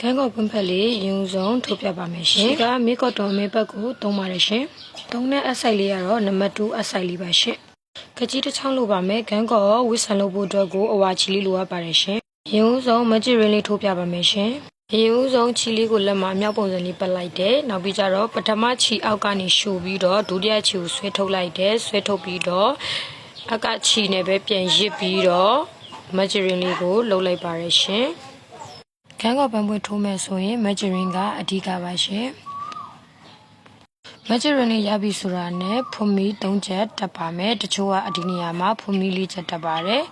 ကန်းကောက်ကွင်းဖက်လေးရင်ဦးဆုံးထုတ်ပြပါမယ်ရှင်။ဒီကမေကော့တော်မေဘက်ကိုသုံးပါတယ်ရှင်။သုံးတဲ့အဆိုင်လေးကတော့နံပါတ်2အဆိုင်လေးပါရှင်။ကကြီးတစ်ချောင်းလိုပါမယ်။ကန်းကောက်ဝစ်ဆန်လို့ဖို့အတွက်ကိုအဝါချီလေးလိုအပ်ပါတယ်ရှင်။ရင်ဦးဆုံးမဂျစ်ရင်းလေးထုတ်ပြပါမယ်ရှင်။ရင်ဦးဆုံးချီလေးကိုလက်မှာအမြောက်ပုံစံလေးပတ်လိုက်တယ်။နောက်ပြီးကြတော့ပထမချီအောက်ကနေရှို့ပြီးတော့ဒုတိယချီကိုဆွဲထုတ်လိုက်တယ်။ဆွဲထုတ်ပြီးတော့အကချီနဲ့ပဲပြန်ရစ်ပြီးတော့မဂျစ်ရင်းလေးကိုလှုပ်လိုက်ပါရရှင်။ ကန်းကော်ပန်းပွင့်ထိုးမယ်ဆိုရင်မက်ဂျရီန်ကအဓိကပါရှင်မက်ဂျရီန်လေးရပြီဆိုတာနဲ့ဖွန်မီ၃ချက်တက်ပါမယ်တချို့ကအဒီနေရာမှာဖွန်မီ၄ချက်တက်ပါတယ်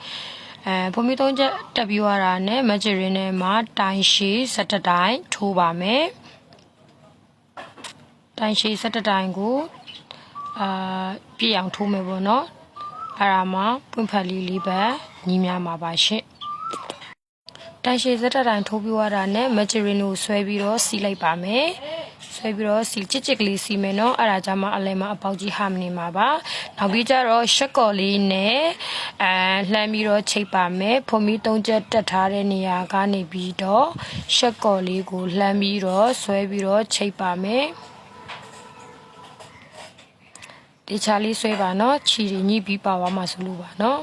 အဲဖွန်မီ၃ချက်တက်ပြီးသွားတာနဲ့မက်ဂျရီန်နဲ့မှာတိုင်ရှည်၁၁တိုင်ထိုးပါမယ်တိုင်ရှည်၁၁တိုင်ကိုအာပြည့်အောင်ထိုးမယ်ပေါ့နော်အဲ့ဒါမှပွင့်ဖက်လေးလေးပဲညီများမှာပါရှင် တိုင်ရှည်စက်တက်တိုင်ထိုးပြီးသွားတာနဲ့မဂျရီနိုဆွဲပြီးတော့စီးလိုက်ပါမယ်ဆွဲပြီးတော့စီချစ်ချစ်ကလေးစီးမယ်နော်အဲ့ဒါကြမှာအလဲမှာအပေါက်ကြီးဟာမနေမှာပါနောက်ပြီးကြတော့ရှက်ကော်လေးနဲ့အဲလှမ်းပြီးတော့ချိတ်ပါမယ်ဖုံမီသုံးချက်တက်ထားတဲ့နေရာကနေပြီးတော့ရှက်ကော်လေးကိုလှမ်းပြီးတော့ဆွဲပြီးတော့ချိတ်ပါမယ်ဒီချာလေးဆွဲပါနော်ခြီတွေညှိပြီးပါသွားမှာဆိုလို့ပါနော်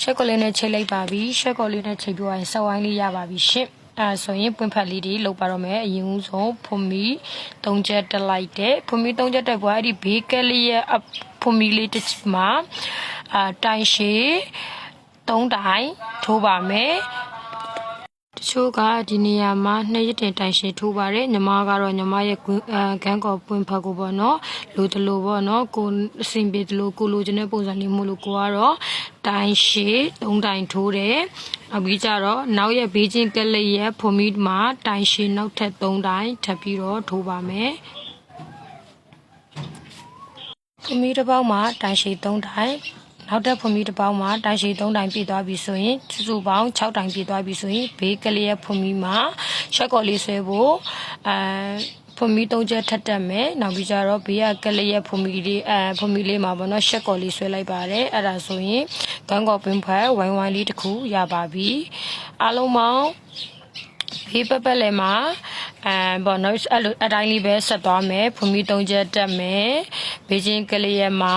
ရှက်ကော်လေးနဲ့ချိတ်လိုက်ပါပြီရှက်ကော်လေးနဲ့ချိတ်ပြီးရင်ဆက်ဝိုင်းလေးရပါပြီရှင့်အဲဒါဆိုရင်ပွင့်ဖက်လေးတွေလောက်ပါတော့မယ်အရင်ဦးဆုံးဖွန်မီ၃ချက်တက်လိုက်တယ်ဖွန်မီ၃ချက်တက်ပွားအဲ့ဒီဘေးကက်လေးရဲ့အဖွန်မီလေးတစ်မှာအာတိုင်ရှည်၃တိုင်ထိုးပါမယ်တချို့ကဒီနေရာမှာနှစ်ရက်တင်တိုင်ရှင်ထိုးပါတယ်ညီမကတော့ညီမရဲ့ဂန်းကော်ပွင့်ဖက်ကိုပေါ့နော်လိုတလို့ပေါ့နော်ကိုအစင်ပြေတလို့ကိုလိုချင်တဲ့ပုံစံလေးမို့လို့ကိုကတော့ တိုင်ရှည်၃တိုင်ထိုးတယ်နောက်ပြီးကြတော့နောက်ရဲ့ဘေးချင်းကလေးရဲ့ဖွန်မီမှာတိုင်ရှည်နောက်ထပ်၃တိုင်ထပ်ပြီးတော့ထိုးပါမယ်ဖွန်မီတစ်ပေါက်မှာတိုင်ရှည်၃တိုင်နောက်တဲ့ဖွန်မီတစ်ပေါက်မှာတိုင်ရှည်၃တိုင်ပြည့်သွားပြီဆိုရင်စုစုပေါင်း6တိုင်ပြည့်သွားပြီဆိုရင်ဘေးကလေးရဲ့ဖွန်မီမှာရှက်ကော်လေးဆွဲဖို့အဲ ဖွန်မီသုံးချက်ထပ်တက်မယ်နောက်ပြီးကြတော့ဘေးကကလေးရဲ့ဖွန်မီလေးအဲဖွန်မီလေးမှာပေါ့နော်ရှက်ကော်လေးဆွဲလိုက်ပါတယ်အဲ့ဒါဆိုရင်ဂန်းကော်ပင်ဖက်ဝိုင်းဝိုင်းလေးတစ်ခုရပါပြီအားလုံးပေါင်းဖေးပပက်လည်းမှာအဲဘောနော်အဲ့လိုအတိုင်းလေးပဲဆက်သွားမယ်ဖွန်မီသုံးချက်တက်မယ်ဘေးချင်းကလေးရဲ့မှာ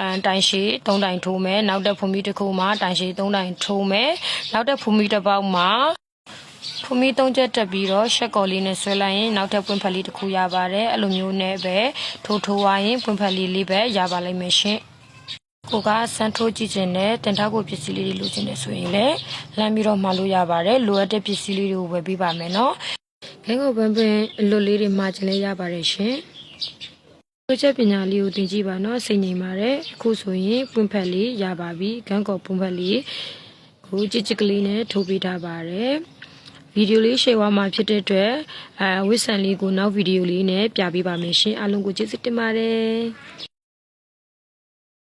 အဲတိုင်ရှိ3တိုင်ထိုးမယ်နောက်တဲ့ဖုန်မီတစ်ခုမှာတိုင်ရှိ3တိုင်ထိုးမယ်နောက်တဲ့ဖုန်မီတစ်ပေါက်မှာ ဖုန်မီ3ချက်တက်ပြီးတော့ရှက်ကော်လေးနဲ့ဆွဲလိုက်ရင်နောက်ထပ်ပွင့်ဖက်လေးတစ်ခုရပါတယ်အဲ့လိုမျိုးနဲ့ပဲထိုးထိုးသွားရင်ပွင့်ဖက်လေးလေးပဲရပါလိမ့်မယ်ရှင်ကိုကစမ်းထိုးကြည့်ခြင်းနဲ့တင်ထားကိုပစ္စည်းလေးတွေလိုချင်နေဆိုရင်လည်းလမ်းပြီးတော့မှာလို့ရပါတယ်လိုအပ်တဲ့ပစ္စည်းလေးတွေကိုဝယ်ပေးပါမယ်နော်ငင်းကိုပန်းပန်းအလွတ်လေးတွေမှာခြင်းလေးရပါတယ်ရှင်တို့ချက်ပညာလေးကိုသင်ကြည့်ပါနော်စိတ်ငြိမ်ပါတယ်အခုဆိုရင်ပွင့်ဖက်လေးရပါပြီဂန်းကော်ပွင့်ဖက်လေးကိုကြစ်ကြစ်ကလေးနဲ့ထိုးပေးထားပါတယ် ဗီဒီယိုလေးရှယ်ဝါမှာဖြစ်တဲ့အတွက်အဲဝစ်ဆန်လေးကိုနောက်ဗီဒီယိုလေးနဲ့ပြပေးပါမယ်ရှင်အားလုံးကိုကျေးဇူးတင်ပါတယ်